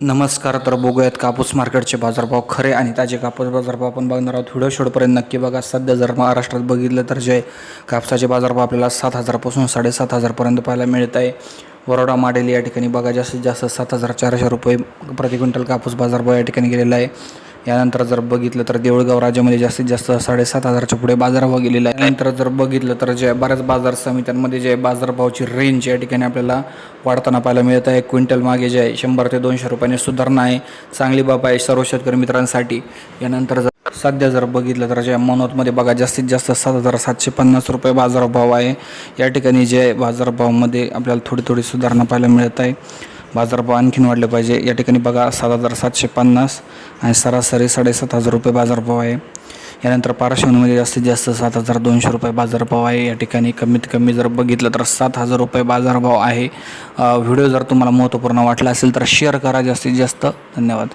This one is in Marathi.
नमस्कार तर बघूयात कापूस मार्केटचे बाजारभाव खरे आणि ताजे कापूस बाजारभाव आपण बघणार आहोत. व्हिडिओ शेवटपर्यंत नक्की बघा. सध्या जर महाराष्ट्रात बघितलं तर जे कापसाचे बाजारभाव आपल्याला सात हजारपासून साडेसात हजारपर्यंत पाहायला मिळत आहे. वरोडा माडेल या ठिकाणी बघा जास्तीत जास्त सात हजार चारशे रुपये प्रति क्विंटल कापूस बाजारभाव या ठिकाणी गेलेला आहे. यानंतर जर बघितलं तर देऊळगाव राज्यामध्ये जास्तीत जास्त साडेसात हजारच्या पुढे बाजारभाव गेलेला आहे. यानंतर जर बघितलं तर जे बऱ्याच बाजार समित्यांमध्ये जे बाजारभावाची रेंज या ठिकाणी आपल्याला वाढताना पाहायला मिळत आहे. क्विंटल मागे जे आहे शंभर ते दोनशे रुपयाने सुधारणा आहे. चांगली बाब आहे सर्व शेतकरी मित्रांसाठी. यानंतर जर सध्या जर बघितलं तर जे मनोतमध्ये बघा जास्तीत जास्त सात हजार सातशे पन्नास रुपये बाजारभाव आहे. या ठिकाणी जे बाजारभावामध्ये आपल्याला थोडी थोडी सुधारणा पाहायला मिळत आहे. बाजारभाव आणखीन वाढले पाहिजे. या ठिकाणी बघा सात हजार सातशे पन्नास आणि सरासरी साडेसात हजार रुपये बाजारभाव आहे. यानंतर पाराशिवनीमध्ये जास्तीत जास्त सात हजार दोनशे रुपये बाजारभाव आहे. या ठिकाणी कमीत कमी जर बघितलं तर सात हजार रुपये बाजारभाव आहे. व्हिडिओ जर तुम्हाला महत्त्वपूर्ण वाटला असेल तर शेअर करा जास्तीत जास्त. धन्यवाद.